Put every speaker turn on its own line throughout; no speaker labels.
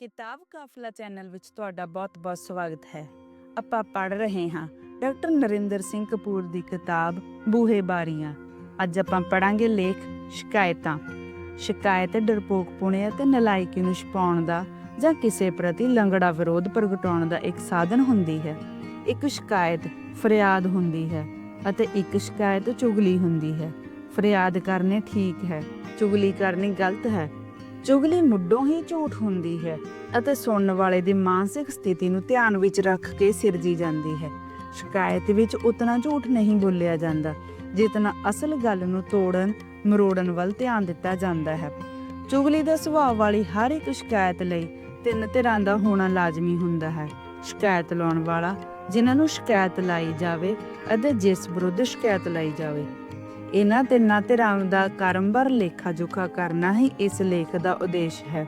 ਕਿਤਾਬ ਕਾਫਲਾ ਚੈਨਲ ਵਿੱਚ ਤੁਹਾਡਾ ਬਹੁਤ-ਬਹੁਤ ਸਵਾਗਤ ਹੈ। ਆਪਾਂ ਪੜ ਰਹੇ ਹਾਂ ਡਾਕਟਰ ਨਰਿੰਦਰ ਸਿੰਘ ਕਪੂਰ ਦੀ ਕਿਤਾਬ ਬੂਹੇ ਬਾਰੀਆਂ। ਅੱਜ ਆਪਾਂ ਪੜਾਂਗੇ ਲੇਖ ਸ਼ਿਕਾਇਤਾਂ। ਸ਼ਿਕਾਇਤ ਡਰਪੋਕ ਪੁਣੇ ਅਤੇ ਨਲਾਇਕੀ ਨੂੰ ਛਪਾਉਣ ਦਾ ਜਾਂ ਕਿਸੇ ਪ੍ਰਤੀ ਲੰਗੜਾ ਵਿਰੋਧ ਪ੍ਰਗਟਾਉਣ ਦਾ ਇੱਕ ਸਾਧਨ ਹੁੰਦੀ ਹੈ। ਇੱਕ ਸ਼ਿਕਾਇਤ ਫਰਿਆਦ ਹੁੰਦੀ ਹੈ ਅਤੇ ਇੱਕ ਸ਼ਿਕਾਇਤ ਚੁਗਲੀ ਹੁੰਦੀ ਹੈ। ਫਰਿਆਦ ਕਰਨੀ ਠੀਕ ਹੈ, ਚੁਗਲੀ ਕਰਨੀ ਗਲਤ ਹੈ। ਚੁਗਲੀ ਮੁੱਢੋਂ ਹੀ ਝੂਠ ਹੁੰਦੀ ਹੈ ਅਤੇ ਸੁਣਨ ਵਾਲੇ ਦੀ ਮਾਨਸਿਕ ਸਥਿਤੀ ਨੂੰ ਧਿਆਨ ਵਿੱਚ ਰੱਖ ਕੇ ਸਿਰਜੀ ਜਾਂਦੀ ਹੈ। ਸ਼ਿਕਾਇਤ ਵਿੱਚ ਉਤਨਾ ਝੂਠ ਨਹੀਂ ਬੋਲਿਆ ਜਾਂਦਾ, ਜਿਤਨਾ ਅਸਲ ਗੱਲ ਨੂੰ ਤੋੜਨ, ਮਰੋੜਨ ਵੱਲ ਧਿਆਨ ਦਿੱਤਾ ਜਾਂਦਾ ਹੈ। ਚੁਗਲੀ ਦਾ ਸੁਭਾਅ ਵਾਲੀ ਹਰ ਇੱਕ ਸ਼ਿਕਾਇਤ ਲਈ ਤਿੰਨ ਧਿਰਾਂ ਦਾ ਹੋਣਾ ਲਾਜ਼ਮੀ ਹੁੰਦਾ ਹੈ। ਸ਼ਿਕਾਇਤ ਲਾਉਣ ਵਾਲਾ ਜਿਨ੍ਹਾਂ ਨੂੰ ਸ਼ਿਕਾਇਤ ਲਾਈ ਜਾਵੇ ਅਤੇ ਜਿਸ ਵਿਰੁੱਧ ਸ਼ਿਕਾਇਤ ਲਾਈ ਜਾਵੇ ਇਹਨਾਂ ਤਿੰਨਾਂ ਧਿਰਾਂ ਦਾ ਕਰਮਬਰ ਲੇਖਾ ਜੋਖਾ ਕਰਨਾ ਹੀ ਇਸ ਲੇਖ ਦਾ ਉਦੇਸ਼ ਹੈ।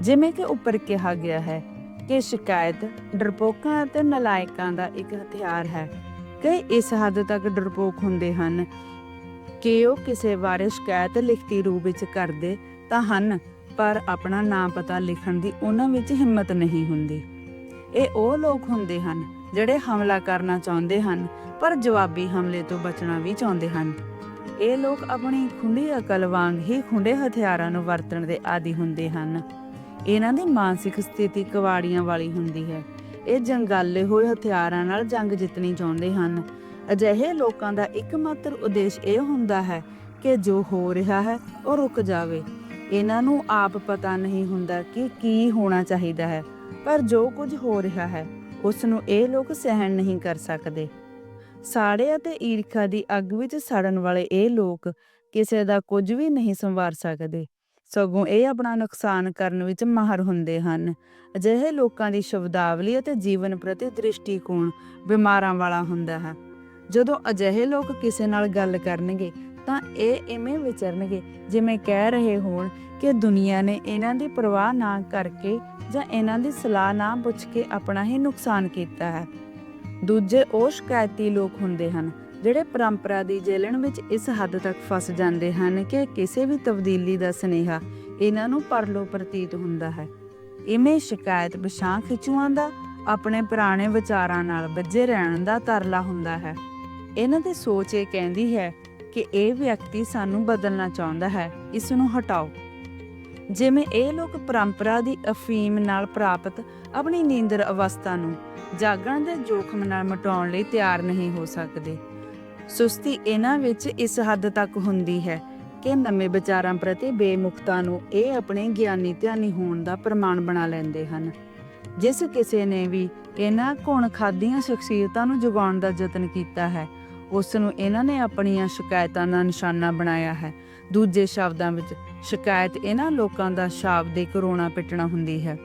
ਜਿਵੇਂ ਕਿ ਉੱਪਰ ਕਿਹਾ ਗਿਆ ਹੈ ਕਿ ਸ਼ਿਕਾਇਤ ਡਰਪੋਕਾਂ ਅਤੇ ਨਲਾਇਕਾਂ ਦਾ ਇੱਕ ਹਥਿਆਰ ਹੈ। ਕਈ ਇਸ ਹੱਦ ਤੱਕ ਡਰਪੋਕ ਹੁੰਦੇ ਹਨ ਕਿ ਉਹ ਕਿਸੇ ਬਾਰੇ ਸ਼ਿਕਾਇਤ ਲਿਖਤੀ ਰੂਪ ਵਿੱਚ ਕਰਦੇ ਤਾਂ ਹਨ, ਪਰ ਆਪਣਾ ਨਾਮ ਪਤਾ ਲਿਖਣ ਦੀ ਉਹਨਾਂ ਵਿੱਚ ਹਿੰਮਤ ਨਹੀਂ ਹੁੰਦੀ। ਇਹ ਉਹ ਲੋਕ ਹੁੰਦੇ ਹਨ ਜਿਹੜੇ ਹਮਲਾ ਕਰਨਾ ਚਾਹੁੰਦੇ ਹਨ, ਪਰ ਜਵਾਬੀ ਹਮਲੇ ਤੋਂ ਬਚਣਾ ਵੀ ਚਾਹੁੰਦੇ ਹਨ। ਇਹ ਲੋਕ ਆਪਣੀ ਖੁੰਡੀ ਅਕਲ ਵਾਂਗ ਹੀ ਖੁੰਡੇ ਹਥਿਆਰਾਂ ਨੂੰ ਵਰਤਣ ਦੇ ਆਦੀ ਹੁੰਦੇ ਹਨ। ਇਹਨਾਂ ਦੀ ਮਾਨਸਿਕ ਸਥਿਤੀ ਕਵਾੜੀਆਂ ਵਾਲੀ ਹੁੰਦੀ ਹੈ। ਇਹ ਜੰਗਾਲੇ ਹੋਏ ਹਥਿਆਰਾਂ ਨਾਲ ਜੰਗ ਜਿੱਤਣੀ ਚਾਹੁੰਦੇ ਹਨ। ਅਜਿਹੇ ਲੋਕਾਂ ਦਾ ਇੱਕਮਾਤਰ ਉਦੇਸ਼ ਇਹ ਹੁੰਦਾ ਹੈ ਕਿ ਜੋ ਹੋ ਰਿਹਾ ਹੈ, ਉਹ ਰੁਕ ਜਾਵੇ। ਇਹਨਾਂ ਨੂੰ ਆਪ ਪਤਾ ਨਹੀਂ ਹੁੰਦਾ ਕਿ ਕੀ ਹੋਣਾ ਚਾਹੀਦਾ ਹੈ, ਪਰ ਜੋ ਕੁਝ ਹੋ ਰਿਹਾ ਹੈ ਉਸ ਨੂੰ ਇਹ ਲੋਕ ਸਹਿਣ ਨਹੀਂ ਕਰ ਸਕਦੇ। ਸਾੜੇ ਅਤੇ ਈਰਖਾ ਦੀ ਅੱਗ ਵਿੱਚ ਸੜਨ ਵਾਲੇ ਇਹ ਲੋਕ ਕਿਸੇ ਦਾ ਕੁਝ ਵੀ ਨਹੀਂ ਸੰਵਾਰ ਸਕਦੇ। ਸਗੋਂ ਇਹ ਆਪਣਾ ਨੁਕਸਾਨ ਕਰਨ ਵਿੱਚ ਮਾਹਰ ਹੁੰਦੇ ਹਨ। ਅਜਿਹੇ ਲੋਕਾਂ ਦੀ ਸ਼ਬਦਾਵਲੀ ਅਤੇ ਜੀਵਨ ਪ੍ਰਤੀ ਦ੍ਰਿਸ਼ਟੀਕੋਣ ਬਿਮਾਰਾਂ ਵਾਲਾ ਹੁੰਦਾ ਹੈ। ਜਦੋਂ ਅਜਿਹੇ ਲੋਕ ਕਿਸੇ ਨਾਲ ਗੱਲ ਕਰਨਗੇ, ਤਾਂ ਇਹ ਇਵੇਂ ਵਿਚਰਨਗੇ, ਜਿਵੇਂ ਕਹਿ ਰਹੇ ਹੋਣ ਕਿ ਦੁਨੀਆ ਨੇ ਇਹਨਾਂ ਦੀ ਪਰਵਾਹ ਨਾ ਕਰਕੇ ਜਾਂ ਇਹਨਾਂ ਦੀ ਸਲਾਹ ਨਾ ਪੁੱਛ ਕੇ ਆਪਣਾ ਹੀ ਨੁਕਸਾਨ ਕੀਤਾ ਹੈ। ਦੂਜੇ ਉਹ ਸ਼ਿਕਾਇਤੀ ਲੋਕ ਹੁੰਦੇ ਹਨ, ਜਿਹੜੇ ਪਰੰਪਰਾ ਦੀ ਜੇਲਣ ਵਿੱਚ ਇਸ ਹੱਦ ਤੱਕ ਫਸ ਜਾਂਦੇ ਹਨ ਕਿ ਕਿਸੇ ਵੀ ਤਬਦੀਲੀ ਦਾ ਸਨੇਹਾ ਇਹਨਾਂ ਨੂੰ ਪਰਲੋ ਪ੍ਰਤੀਤ ਹੁੰਦਾ ਹੈ। ਇਵੇਂ ਸ਼ਿਕਾਇਤ ਬਿਸ਼ਾਂ ਖਿਚੂਆਂ ਦਾ, ਆਪਣੇ ਪੁਰਾਣੇ ਵਿਚਾਰਾਂ ਨਾਲ ਬੱਝੇ ਰਹਿਣ ਦਾ ਤਰਲਾ ਹੁੰਦਾ ਹੈ। ਇਹਨਾਂ ਦੀ ਸੋਚ ਇਹ ਕਹਿੰਦੀ ਹੈ ਕਿ ਇਹ ਵਿਅਕਤੀ ਸਾਨੂੰ ਬਦਲਣਾ ਚਾਹੁੰਦਾ ਹੈ, ਇਸ ਨੂੰ ਹਟਾਓ। ਜਿਵੇਂ ਇਹ ਲੋਕ ਪਰੰਪਰਾ ਦੀ ਅਫੀਮ ਨਾਲ ਪ੍ਰਾਪਤ ਆਪਣੀ ਨੀਂਦਰ ਅਵਸਥਾ ਨੂੰ ਜਾਗਣ ਦੇ ਜੋਖਮ ਨਾਲ ਮਟਾਉਣ ਲਈ ਤਿਆਰ ਨਹੀਂ ਹੋ ਸਕਦੇ। ਸੁਸਤੀ ਇਹਨਾਂ ਵਿੱਚ ਇਸ ਹੱਦ ਤੱਕ ਹੁੰਦੀ ਹੈ ਕਿ ਨਵੇਂ ਵਿਚਾਰਾਂ ਪ੍ਰਤੀ ਬੇਮੁਖਤਾ ਨੂੰ ਇਹ ਆਪਣੇ ਗਿਆਨੀ ਧਿਆਨੀ ਹੋਣ ਦਾ ਪ੍ਰਮਾਣ ਬਣਾ ਲੈਂਦੇ ਹਨ। ਜਿਸ ਕਿਸੇ ਨੇ ਵੀ ਇਹਨਾਂ ਕੋਣ ਖਾਦੀਆਂ ਸ਼ਖਸੀਅਤਾਂ ਨੂੰ ਜਗਾਉਣ ਦਾ ਯਤਨ ਕੀਤਾ ਹੈ, ਉਸ ਨੂੰ ਇਹਨਾਂ ਨੇ ਆਪਣੀਆਂ ਸ਼ਿਕਾਇਤਾਂ ਦਾ ਨਿਸ਼ਾਨਾ ਬਣਾਇਆ ਹੈ। ਦੂਜੇ ਸ਼ਬਦਾਂ ਵਿੱਚ, ਸ਼ਿਕਾਇਤ ਇਹਨਾਂ ਲੋਕਾਂ ਦਾ ਸ਼ਾਬਦਿਕ ਰੋਣਾ ਪਿੱਟਣਾ ਹੁੰਦੀ ਹੈ।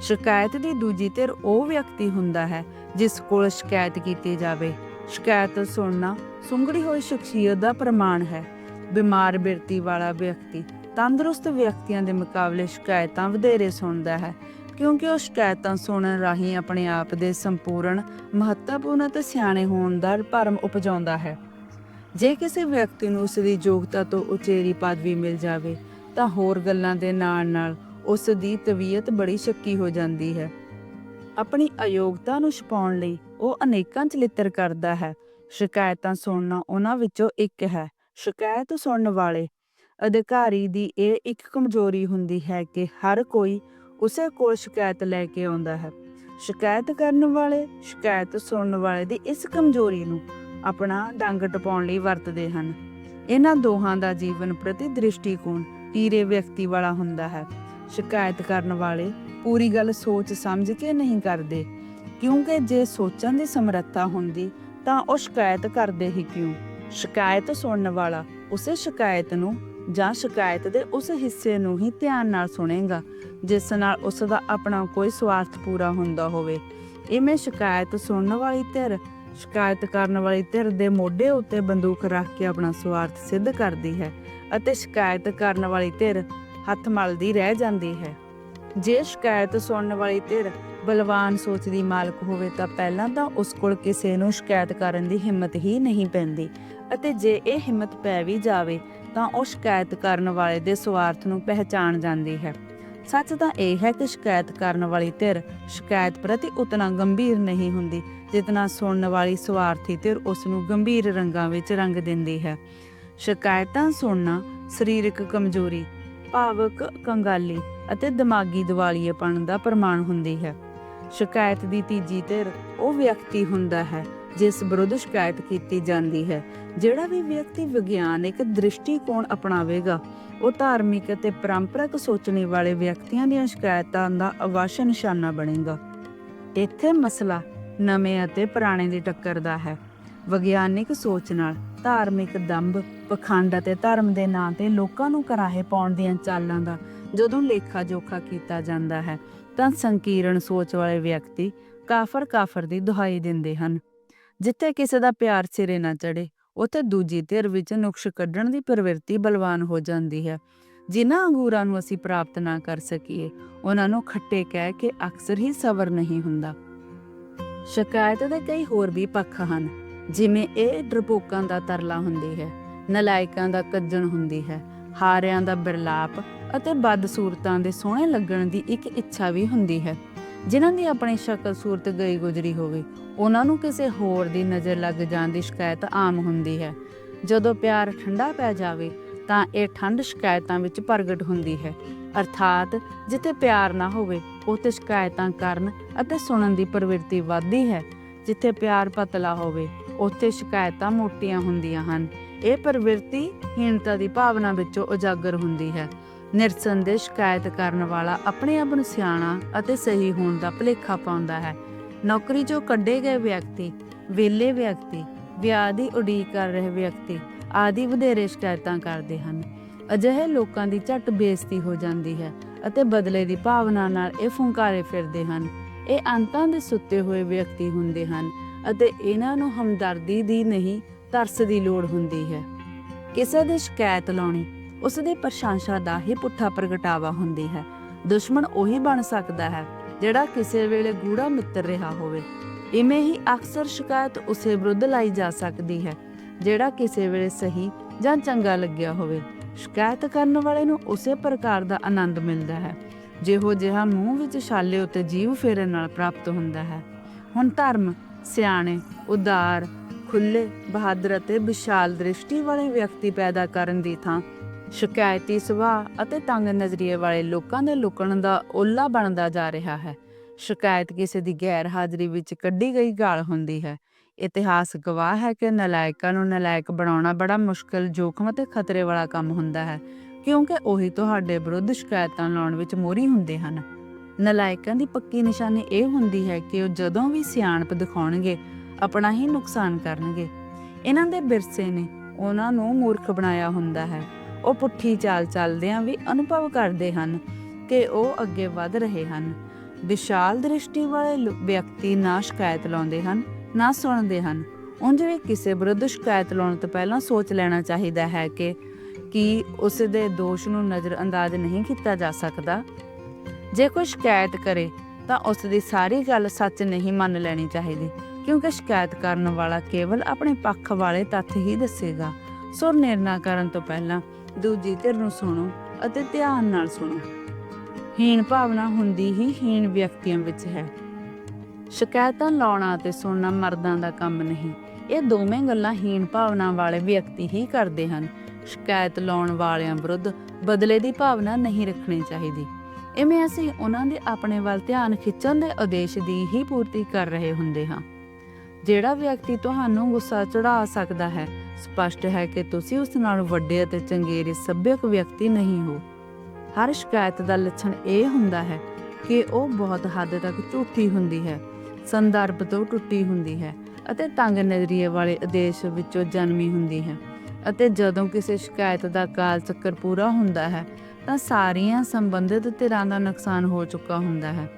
ਸ਼ਿਕਾਇਤ ਦੀ ਦੂਜੀ ਧਿਰ ਉਹ ਵਿਅਕਤੀ ਹੁੰਦਾ ਹੈ, ਜਿਸ ਕੋਲ ਸ਼ਿਕਾਇਤ ਕੀਤੀ ਜਾਵੇ। ਸ਼ਿਕਾਇਤ ਸੁਣਨਾ ਸੁੰਗੜੀ ਹੋਈ ਸ਼ਖਸੀਅਤ ਦਾ ਪ੍ਰਮਾਣ ਹੈ। ਬਿਮਾਰ ਬਿਰਤੀ ਵਾਲਾ ਵਿਅਕਤੀ ਤੰਦਰੁਸਤ ਵਿਅਕਤੀਆਂ ਦੇ ਮੁਕਾਬਲੇ ਸ਼ਿਕਾਇਤਾਂ ਵਧੇਰੇ ਸੁਣਦਾ ਹੈ, ਕਿਉਂਕਿ ਉਹ ਸ਼ਿਕਾਇਤਾਂ ਸੁਣਨ ਰਾਹੀਂ ਆਪਣੇ ਆਪ ਦੇ ਸੰਪੂਰਨ, ਮਹੱਤਵਪੂਰਨ ਅਤੇ ਸਿਆਣੇ ਹੋਣ ਦਾ ਭਰਮ ਉਪਜਾਉਂਦਾ ਹੈ। ਜੇ ਕਿਸੇ ਵਿਅਕਤੀ ਨੂੰ ਉਸ ਦੀ ਯੋਗਤਾ ਤੋਂ ਉਚੇਰੀ ਪਦਵੀ ਮਿਲ ਜਾਵੇ, ਤਾਂ ਹੋਰ ਗੱਲਾਂ ਦੇ ਨਾਲ-ਨਾਲ ਉਸ ਦੀ ਤਬੀਅਤ ਬੜੀ ਸ਼ੱਕੀ ਹੋ ਜਾਂਦੀ ਹੈ। ਆਪਣੀ ਅਯੋਗਤਾ ਨੂੰ ਛੁਪਾਉਣ ਲਈ ਉਹ ਅਨੇਕਾਂ ਚਲਿੱਤਰ ਕਰਦਾ ਹੈ। ਸ਼ਿਕਾਇਤਾਂ ਸੁਣਨਾ ਉਹਨਾਂ ਵਿੱਚੋਂ ਇੱਕ ਹੈ। ਸ਼ਿਕਾਇਤ ਸੁਣਨ ਵਾਲੇ ਅਧਿਕਾਰੀ ਦੀ ਇਹ ਇੱਕ ਕਮਜ਼ੋਰੀ ਹੁੰਦੀ ਹੈ ਕਿ ਹਰ ਕੋਈ ਉਸੇ ਕੋਲ ਸ਼ਿਕਾਇਤ ਲੈ ਕੇ ਆਉਂਦਾ ਹੈ। ਸ਼ਿਕਾਇਤ ਕਰਨ ਵਾਲੇ, ਸ਼ਿਕਾਇਤ ਸੁਣਨ ਵਾਲੇ ਦੀ ਇਸ ਕਮਜ਼ੋਰੀ ਨੂੰ ਆਪਣਾ ਡੰਗ ਟਪਾਉਣ ਲਈ ਵਰਤਦੇ ਹਨ। ਇਹਨਾਂ ਦੋਹਾਂ ਦਾ ਜੀਵਨ ਪ੍ਰਤੀ ਦ੍ਰਿਸ਼ਟੀਕੋਣ ਤੀਰੇ ਵਿਅਕਤੀ ਵਾਲਾ ਹੁੰਦਾ ਹੈ। ਸ਼ਿਕਾਇਤ ਕਰਨ ਵਾਲੇ ਪੂਰੀ ਗੱਲ ਸੋਚ ਸਮਝ ਕੇ ਨਹੀਂ ਕਰਦੇ। ਕਿਉਂਕਿ ਜੇ ਸੋਚਣ ਦੀ ਸਮਰੱਥਾ ਹੁੰਦੀ, ਤਾਂ ਉਹ ਸ਼ਿਕਾਇਤ ਕਰਦੇ ਹੀ ਕਿਉਂ? ਸ਼ਿਕਾਇਤ ਸੁਣਨ ਵਾਲਾ ਉਸੇ ਸ਼ਿਕਾਇਤ ਨੂੰ ਜਾਂ ਸ਼ਿਕਾਇਤ ਦੇ ਉਸ ਹਿੱਸੇ ਨੂੰ ਹੀ ਧਿਆਨ ਨਾਲ ਸੁਣੇਗਾ, ਜਿਸ ਨਾਲ ਉਸ ਦਾ ਆਪਣਾ ਕੋਈ ਸਵਾਰਥ ਪੂਰਾ ਹੁੰਦਾ ਹੋਵੇ। ਇਵੇਂ ਸ਼ਿਕਾਇਤ ਸੁਣਨ ਵਾਲੀ ਧਿਰ ਸ਼ਿਕਾਇਤ ਕਰਨ ਵਾਲੀ ਧਿਰ ਦੇ ਮੋਢੇ ਉੱਤੇ ਬੰਦੂਕ ਰੱਖ ਕੇ ਆਪਣਾ ਸਵਾਰਥ ਸਿੱਧ ਕਰਦੀ ਹੈ ਅਤੇ ਸ਼ਿਕਾਇਤ ਕਰਨ ਵਾਲੀ ਧਿਰ ਹੱਥ ਮਲਦੀ ਰਹਿ ਜਾਂਦੀ ਹੈ। ਜੇ ਸ਼ਿਕਾਇਤ ਸੁਣਨ ਵਾਲੀ ਧਿਰ ਬਲਵਾਨ ਸੋਚ ਦੀ ਮਾਲਕ ਹੋਵੇ ਤਾਂ ਪਹਿਲਾਂ ਤਾਂ ਉਸ ਕੋਲ ਕਿਸੇ ਨੂੰ ਸ਼ਿਕਾਇਤ ਕਰਨ ਦੀ ਹਿੰਮਤ ਹੀ ਨਹੀਂ ਪੈਂਦੀ ਅਤੇ ਜੇ ਇਹ ਹਿੰਮਤ ਪੈ ਵੀ ਜਾਵੇ ਤਾਂ ਉਹ ਸ਼ਿਕਾਇਤ ਕਰਨ ਵਾਲੇ ਦੇ ਸਵਾਰਥ ਨੂੰ ਪਹਿਚਾਣ ਜਾਂਦੀ ਹੈ। ਸੱਚ ਤਾਂ ਇਹ ਹੈ ਕਿ ਸ਼ਿਕਾਇਤ ਕਰਨ ਵਾਲੀ ਧਿਰ ਸ਼ਿਕਾਇਤ ਪ੍ਰਤੀ ਉਤਨਾ ਗੰਭੀਰ ਨਹੀਂ ਹੁੰਦੀ, ਜਿਤਨਾ ਸੁਣਨ ਵਾਲੀ ਸਵਾਰਥੀ ਧਿਰ ਉਸ ਨੂੰ ਗੰਭੀਰ ਰੰਗਾਂ ਵਿੱਚ ਰੰਗ ਦਿੰਦੀ ਹੈ। ਸ਼ਿਕਾਇਤਾਂ ਸੁਣਨਾ ਸਰੀਰਕ ਕਮਜ਼ੋਰੀ, ਭਾਵਕ ਕੰਗਾਲੀ ਅਤੇ ਦਿਮਾਗੀ ਦਿਵਾਲੀਏਪਣ ਦਾ ਪ੍ਰਮਾਣ ਹੁੰਦੀ ਹੈ। ਸ਼ਿਕਾਇਤ ਦੀ ਤੀਜੀ ਧਿਰ ਉਹ ਵਿਅਕਤੀ ਹੁੰਦਾ ਹੈ ਜਿਸ ਵਿਰੁੱਧ ਸ਼ਿਕਾਇਤ ਕੀਤੀ ਜਾਂਦੀ ਹੈ, ਜਿਹੜਾ ਵੀ ਵਿਅਕਤੀ ਵਿਗਿਆਨਿਕ ਦ੍ਰਿਸ਼ਟੀਕੋਣ ਅਪਣਾਵੇਗਾ, ਉਹ ਧਾਰਮਿਕ ਅਤੇ ਪਰੰਪਰਕ ਸੋਚਣੇ ਵਾਲੇ ਵਿਅਕਤੀਆਂ ਦੀਆਂ ਸ਼ਿਕਾਇਤਾਂ ਦਾ ਅਵਸ਼ ਨਿਸ਼ਾਨਾ ਬਣੇਗਾ। ਇੱਥੇ ਮਸਲਾ ਨਵੇਂ ਅਤੇ ਪੁਰਾਣੇ ਦੀ ਟੱਕਰ ਦਾ ਹੈ। ਵਿਗਿਆਨਿਕ ਸੋਚ ਨਾਲ ਧਾਰਮਿਕ ਦੰਭ, ਪਖੰਡ ਅਤੇ ਧਰਮ ਦੇ ਨਾਂ ਤੇ ਲੋਕਾਂ ਨੂੰ ਕਰਾਹੇ ਪਾਉਣ ਦੀਆਂ ਚਾਲਾਂ ਦਾ ਜਦੋਂ ਲੇਖਾ ਜੋਖਾ ਕੀਤਾ ਜਾਂਦਾ ਹੈ, ਤਾਂ ਸੰਕੀਰਣ ਸੋਚ ਵਾਲੇ ਵਿਅਕਤੀ ਕਾਫਰ ਕਾਫਰ ਦੀ ਦੁਹਾਈ ਦਿੰਦੇ ਹਨ। ਜਿੱਥੇ ਕਿਸੇ ਦਾ ਪਿਆਰ ਸਿਰੇ ਨਾ ਚੜੇ ਉੱਥੇ ਦੂਜੀ ਧਿਰ ਵਿੱਚ ਨੁਕਸ ਕੱਢਣ ਦੀ ਪ੍ਰਵਿਰਤੀ ਬਲਵਾਨ ਹੋ ਜਾਂਦੀ ਹੈ। ਜਿਨ੍ਹਾਂ ਅੰਗੂਰਾਂ ਨੂੰ ਅਸੀਂ ਪ੍ਰਾਪਤ ਨਾ ਕਰ ਸਕੀਏ, ਉਹਨਾਂ ਨੂੰ ਖੱਟੇ ਕਹਿ ਕੇ ਅਕਸਰ ਹੀ ਸਬਰ ਨਹੀਂ ਹੁੰਦਾ। ਸ਼ਿਕਾਇਤ ਦੇ ਕਈ ਹੋਰ ਵੀ ਪੱਖ ਹਨ, ਜਿਵੇਂ ਇਹ ਡਰਪੋਕਾਂ ਦਾ ਤਰਲਾ ਹੁੰਦੀ ਹੈ, ਨਲਾਇਕਾਂ ਦਾ ਕੱਜਣ ਹੁੰਦੀ ਹੈ, ਹਾਰਿਆਂ ਦਾ ਬਿਰਲਾਪ ਅਤੇ ਬਦਸੂਰਤਾਂ ਦੇ ਸੋਹਣੇ ਲੱਗਣ ਦੀ ਇੱਕ ਇੱਛਾ ਵੀ ਹੁੰਦੀ ਹੈ। ਜਿਨ੍ਹਾਂ ਦੀ ਆਪਣੀ ਸ਼ਕਲ ਸੂਰਤ ਗਈ ਗੁਜਰੀ ਹੋਵੇ, ਉਹਨਾਂ ਨੂੰ ਕਿਸੇ ਹੋਰ ਦੀ ਨਜ਼ਰ ਲੱਗ ਜਾਣ ਦੀ ਸ਼ਿਕਾਇਤ ਆਮ ਹੁੰਦੀ ਹੈ। ਜਦੋਂ ਪਿਆਰ ਠੰਡਾ ਪੈ ਜਾਵੇ, ਤਾਂ ਇਹ ਠੰਡ ਸ਼ਿਕਾਇਤਾਂ ਵਿੱਚ ਪ੍ਰਗਟ ਹੁੰਦੀ ਹੈ। ਅਰਥਾਤ, ਜਿੱਥੇ ਪਿਆਰ ਨਾ ਹੋਵੇ, ਉੱਥੇ ਸ਼ਿਕਾਇਤਾਂ ਕਰਨ ਅਤੇ ਸੁਣਨ ਦੀ ਪ੍ਰਵਿਰਤੀ ਵੱਧਦੀ ਹੈ। ਜਿੱਥੇ ਪਿਆਰ ਪਤਲਾ ਹੋਵੇ, ਉੱਥੇ ਸ਼ਿਕਾਇਤਾਂ ਮੋਟੀਆਂ ਹੁੰਦੀਆਂ ਹਨ। ਇਹ ਪ੍ਰਵਿਰਤੀ ਹੀਣਤਾ ਦੀ ਭਾਵਨਾ ਵਿੱਚੋਂ ਉਜਾਗਰ ਹੁੰਦੀ ਹੈ। ਨਿਰਸੰਦੇਹ ਸ਼ਿਕਾਇਤ ਕਰਨ ਵਾਲਾ ਆਪਣੇ ਆਪ ਨੂੰ ਸਿਆਣਾ ਅਤੇ ਸਹੀ ਹੋਣ ਦਾ ਭੁਲੇਖਾ ਪਾਉਂਦਾ ਹੈ। ਨੌਕਰੀ 'ਚੋਂ ਕੱਢੇ ਗਏ ਵਿਅਕਤੀ, ਵਿਹਲੇ ਵਿਅਕਤੀ, ਵਿਆਹ ਦੀ ਉਡੀਕ ਕਰ ਰਹੇ ਵਿਅਕਤੀ ਆਦਿ ਵਧੇਰੇ ਸ਼ਿਕਾਇਤਾਂ ਕਰਦੇ ਹਨ। ਅਜਿਹੇ ਲੋਕਾਂ ਦੀ ਝਟ ਬੇਇੱਜ਼ਤੀ ਹੋ ਜਾਂਦੀ ਹੈ ਅਤੇ ਬਦਲੇ ਦੀ ਭਾਵਨਾ ਨਾਲ ਇਹ ਫੁੰਕਾਰੇ ਫਿਰਦੇ ਹਨ। ਇਹ ਅੰਤਾਂ ਦੇ ਸੁੱਤੇ ਹੋਏ ਵਿਅਕਤੀ ਹੁੰਦੇ ਹਨ ਅਤੇ ਇਹਨਾਂ ਨੂੰ ਹਮਦਰਦੀ ਦੀ ਨਹੀਂ ਤਰਸ ਦੀ ਲੋੜ ਹੁੰਦੀ ਹੈ। ਕਿਸੇ ਦੀ ਸ਼ਿਕਾਇਤ ਲਾਉਣੀ ਉਸ ਦੀ ਪ੍ਰਸ਼ੰਸਾ ਦਾ ਹੀ ਪੁੱਠਾ ਪ੍ਰਗਟਾਵਾ ਹੁੰਦੀ ਹੈ। ਦੁਸ਼ਮਣ ਉਹੀ ਬਣ ਸਕਦਾ ਹੈ, ਜਿਹੜਾ ਕਿਸੇ ਵੇਲੇ ਗੂੜਾ ਮਿੱਤਰ ਰਿਹਾ ਹੋਵੇ। ਇਵੇਂ ਹੀ ਅਕਸਰ ਸ਼ਿਕਾਇਤ ਉਸੇ ਵਿਰੁੱਧ ਲਾਈ ਜਾ ਸਕਦੀ ਹੈ, ਜਿਹੜਾ ਕਿਸੇ ਵੇਲੇ ਸਹੀ ਜਾਂ ਚੰਗਾ ਲੱਗਿਆ ਹੋਵੇ। ਸ਼ਿਕਾਇਤ ਕਰਨ ਵਾਲੇ ਨੂੰ ਉਸੇ ਪ੍ਰਕਾਰ ਦਾ ਆਨੰਦ ਮਿਲਦਾ ਹੈ, ਜਿਹੋ ਜਿਹਾ ਮੂੰਹ ਵਿੱਚ ਛਾਲੇ ਉੱਤੇ ਜੀਵ ਫੇਰਨ ਨਾਲ ਪ੍ਰਾਪਤ ਹੁੰਦਾ ਹੈ। ਹੁਣ ਧਰਮ, ਸਿਆਣੇ, ਉਦਾਰ ਖੁੱਲੇ ਬਹਾਦਰ ਅਤੇ ਵਿਸ਼ਾਲ ਦ੍ਰਿਸ਼ਟੀ ਵਾਲੇ ਵਿਅਕਤੀ ਪੈਦਾ ਕਰਨ ਦੀ ਥਾਂ ਸ਼ਿਕਾਇਤੀ ਸੁਭਾਅ ਅਤੇ ਤੰਗ ਨਜ਼ਰੀਏ ਵਾਲੇ ਲੋਕਾਂ ਦੇ ਲੁਕਣ ਦਾ ਓਲਾ ਬਣਦਾ ਜਾ ਰਿਹਾ ਹੈ। ਸ਼ਿਕਾਇਤ ਕਿਸੇ ਦੀ ਗੈਰ ਹਾਜ਼ਰੀ ਵਿੱਚ ਕੱਢੀ ਗਈ ਗਾਲ ਹੁੰਦੀ ਹੈ। ਇਤਿਹਾਸ ਗਵਾਹ ਹੈ ਕਿ ਨਲਾਇਕਾਂ ਨੂੰ ਨਲਾਇਕ ਬਣਾਉਣਾ ਬੜਾ ਮੁਸ਼ਕਲ, ਜੋਖਮ ਅਤੇ ਖਤਰੇ ਵਾਲਾ ਕੰਮ ਹੁੰਦਾ ਹੈ, ਕਿਉਂਕਿ ਉਹੀ ਤੁਹਾਡੇ ਵਿਰੁੱਧ ਸ਼ਿਕਾਇਤਾਂ ਲਾਉਣ ਵਿੱਚ ਮੋਰੀ ਹੁੰਦੇ ਹਨ। ਨਲਾਇਕਾਂ ਦੀ ਪੱਕੀ ਨਿਸ਼ਾਨੀ ਇਹ ਹੁੰਦੀ ਹੈ ਕਿ ਉਹ ਜਦੋਂ ਵੀ ਸਿਆਣਪ ਦਿਖਾਉਣਗੇ, ਆਪਣਾ ਹੀ ਨੁਕਸਾਨ ਕਰਨਗੇ। ਇਹਨਾਂ ਦੇ ਵਿਰਸੇ ਨੇ ਉਹਨਾਂ ਨੂੰ ਮੂਰਖ ਬਣਾਇਆ ਹੁੰਦਾ ਹੈ। ਉਹ ਪੁੱਠੀ ਚਾਲ ਚੱਲਦਿਆਂ ਵੀ ਅਨੁਭਵ ਕਰਦੇ ਹਨ ਕਿ ਉਹ ਅੱਗੇ ਵਧ ਰਹੇ ਹਨ। ਵਿਸ਼ਾਲ ਦ੍ਰਿਸ਼ਟੀ ਵਾਲੇ ਵਿਅਕਤੀ ਨਾ ਸ਼ਿਕਾਇਤ ਲਾਉਂਦੇ ਹਨ, ਨਾ ਸੁਣਦੇ ਹਨ। ਉਂਝ ਵੀ ਕਿਸੇ ਵਿਰੁੱਧ ਸ਼ਿਕਾਇਤ ਲਾਉਣ ਤੋਂ ਪਹਿਲਾਂ ਸੋਚ ਲੈਣਾ ਚਾਹੀਦਾ ਹੈ ਕਿ ਕੀ ਉਸ ਦੇ ਦੋਸ਼ ਨੂੰ ਨਜ਼ਰਅੰਦਾਜ਼ ਨਹੀਂ ਕੀਤਾ ਜਾ ਸਕਦਾ। ਜੇ ਕੋਈ ਸ਼ਿਕਾਇਤ ਕਰੇ, ਤਾਂ ਉਸ ਦੀ ਸਾਰੀ ਗੱਲ ਸੱਚ ਨਹੀਂ ਮੰਨ ਲੈਣੀ ਚਾਹੀਦੀ, ਕਿਉਂਕਿ ਸ਼ਿਕਾਇਤ ਕਰਨ ਵਾਲਾ ਕੇਵਲ ਆਪਣੇ ਪੱਖ ਵਾਲੇ ਤੱਥ ਹੀ ਦੱਸੇਗਾ। ਸੋ ਨਿਰਣਾ ਕਰਨ ਤੋਂ ਪਹਿਲਾਂ ਦੂਜੀ ਧਿਰ ਨੂੰ ਸੁਣੋ ਅਤੇ ਧਿਆਨ ਨਾਲ ਸੁਣੋ। ਹੀਣ ਭਾਵਨਾ ਹੁੰਦੀ ਹੀ ਹੀਣ ਵਿਅਕਤੀਆਂ ਵਿੱਚ ਹੈ। ਸ਼ਿਕਾਇਤਾਂ ਲਾਉਣਾ ਅਤੇ ਸੁਣਨਾ ਮਰਦਾਂ ਦਾ ਕੰਮ ਨਹੀਂ। ਇਹ ਦੋਵੇਂ ਗੱਲਾਂ ਹੀਣ ਭਾਵਨਾ ਵਾਲੇ ਵਿਅਕਤੀ ਹੀ ਕਰਦੇ ਹਨ। ਸ਼ਿਕਾਇਤ ਲਾਉਣ ਵਾਲਿਆਂ ਵਿਰੁੱਧ ਬਦਲੇ ਦੀ ਭਾਵਨਾ ਨਹੀਂ ਰੱਖਣੀ ਚਾਹੀਦੀ। ਇਵੇਂ ਅਸੀਂ ਉਹਨਾਂ ਦੇ ਆਪਣੇ ਵੱਲ ਧਿਆਨ ਖਿੱਚਣ ਦੇ ਉਦੇਸ਼ ਦੀ ਹੀ ਪੂਰਤੀ ਕਰ ਰਹੇ ਹੁੰਦੇ ਹਾਂ। ਜਿਹੜਾ ਵਿਅਕਤੀ ਤੁਹਾਨੂੰ ਗੁੱਸਾ ਚੜਾ ਸਕਦਾ ਹੈ ਸਪਸ਼ਟ ਹੈ ਕਿ ਤੁਸੀਂ ਉਸ ਨਾਲ ਵੱਡੇ ਅਤੇ ਚੰਗੇਰੇ ਸੱਭਿਅਕ ਵਿਅਕਤੀ ਨਹੀਂ ਹੋ। ਹਰ ਸ਼ਿਕਾਇਤ ਦਾ ਲੱਛਣ ਇਹ ਹੁੰਦਾ ਹੈ ਕਿ ਉਹ ਬਹੁਤ ਹੱਦ ਤੱਕ ਝੂਠੀ ਹੁੰਦੀ ਹੈ, ਸੰਦਰਭ ਤੋਂ ਟੁੱਟੀ ਹੁੰਦੀ ਹੈ ਅਤੇ ਤੰਗ ਨਜ਼ਰੀਏ ਵਾਲੇ ਉਦੇਸ਼ ਵਿੱਚੋਂ ਜਨਮੀ ਹੁੰਦੀ ਹੈ। ਅਤੇ ਜਦੋਂ ਕਿਸੇ ਸ਼ਿਕਾਇਤ ਦਾ ਕਾਲ ਚੱਕਰ ਪੂਰਾ ਹੁੰਦਾ ਹੈ, ਤਾਂ ਸਾਰੀਆਂ ਸੰਬੰਧਿਤ ਧਿਰਾਂ ਦਾ ਨੁਕਸਾਨ ਹੋ ਚੁੱਕਾ ਹੁੰਦਾ ਹੈ।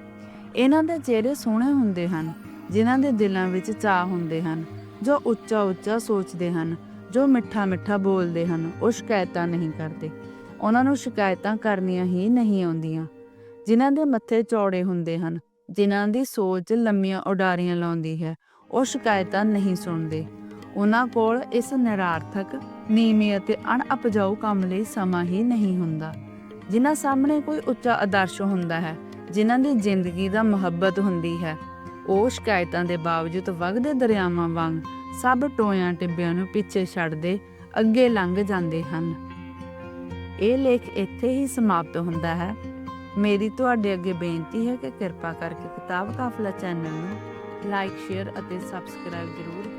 ਇਹਨਾਂ ਦੇ ਚਿਹਰੇ ਸੋਹਣੇ ਹੁੰਦੇ ਹਨ, ਜਿਨ੍ਹਾਂ ਦੇ ਦਿਲਾਂ ਵਿੱਚ ਚਾਹ ਹੁੰਦੇ ਹਨ। ਜੋ ਉੱਚਾ ਉੱਚਾ ਸੋਚਦੇ ਹਨ, ਜੋ ਮਿੱਠਾ ਮਿੱਠਾ ਬੋਲਦੇ ਹਨ, ਉਹ ਸ਼ਿਕਾਇਤਾਂ ਨਹੀਂ ਕਰਦੇ। ਉਹਨਾਂ ਨੂੰ ਸ਼ਿਕਾਇਤਾਂ ਕਰਨੀਆਂ ਹੀ ਨਹੀਂ ਆਉਂਦੀਆਂ। ਜਿਨ੍ਹਾਂ ਦੇ ਮੱਥੇ ਚੌੜੇ ਹੁੰਦੇ ਹਨ, ਜਿਨ੍ਹਾਂ ਦੀ ਸੋਚ ਲੰਮੀਆਂ ਉਡਾਰੀਆਂ ਲਾਉਂਦੀ ਹੈ, ਉਹ ਸ਼ਿਕਾਇਤਾਂ ਨਹੀਂ ਸੁਣਦੇ। ਉਹਨਾਂ ਕੋਲ ਇਸ ਨਿਰਾਰਥਕ ਨੀਮੀ ਅਤੇ ਅਣਉਪਜਾਊ ਕੰਮ ਲਈ ਸਮਾਂ ਹੀ ਨਹੀਂ ਹੁੰਦਾ। ਜਿਨ੍ਹਾਂ ਸਾਹਮਣੇ ਕੋਈ ਉੱਚਾ ਆਦਰਸ਼ ਹੁੰਦਾ ਹੈ, ਜਿਨ੍ਹਾਂ ਦੀ ਜ਼ਿੰਦਗੀ ਦਾ ਮੁਹੱਬਤ ਹੁੰਦੀ ਹੈ ਉਹ ਸ਼ਿਕਾਇਤਾਂ ਦੇ ਬਾਵਜੂਦ ਵਗਦੇ ਦਰਿਆਵਾਂ ਵਾਂਗ ਸਭ ਟੋਇਆਂ ਟਿੱਬਿਆਂ ਨੂੰ ਪਿੱਛੇ ਛੱਡਦੇ ਅੱਗੇ ਲੰਘ ਜਾਂਦੇ ਹਨ। ਇਹ ਲੇਖ ਇੱਥੇ ਹੀ ਸਮਾਪਤ ਹੁੰਦਾ ਹੈ। ਮੇਰੀ ਤੁਹਾਡੇ ਅੱਗੇ ਬੇਨਤੀ ਹੈ ਕਿ ਕਿਰਪਾ ਕਰਕੇ ਕਿਤਾਬ ਕਾਫਲਾ ਚੈਨਲ ਨੂੰ ਲਾਈਕ, ਸ਼ੇਅਰ ਅਤੇ ਸਬਸਕ੍ਰਾਈਬ ਜ਼ਰੂਰ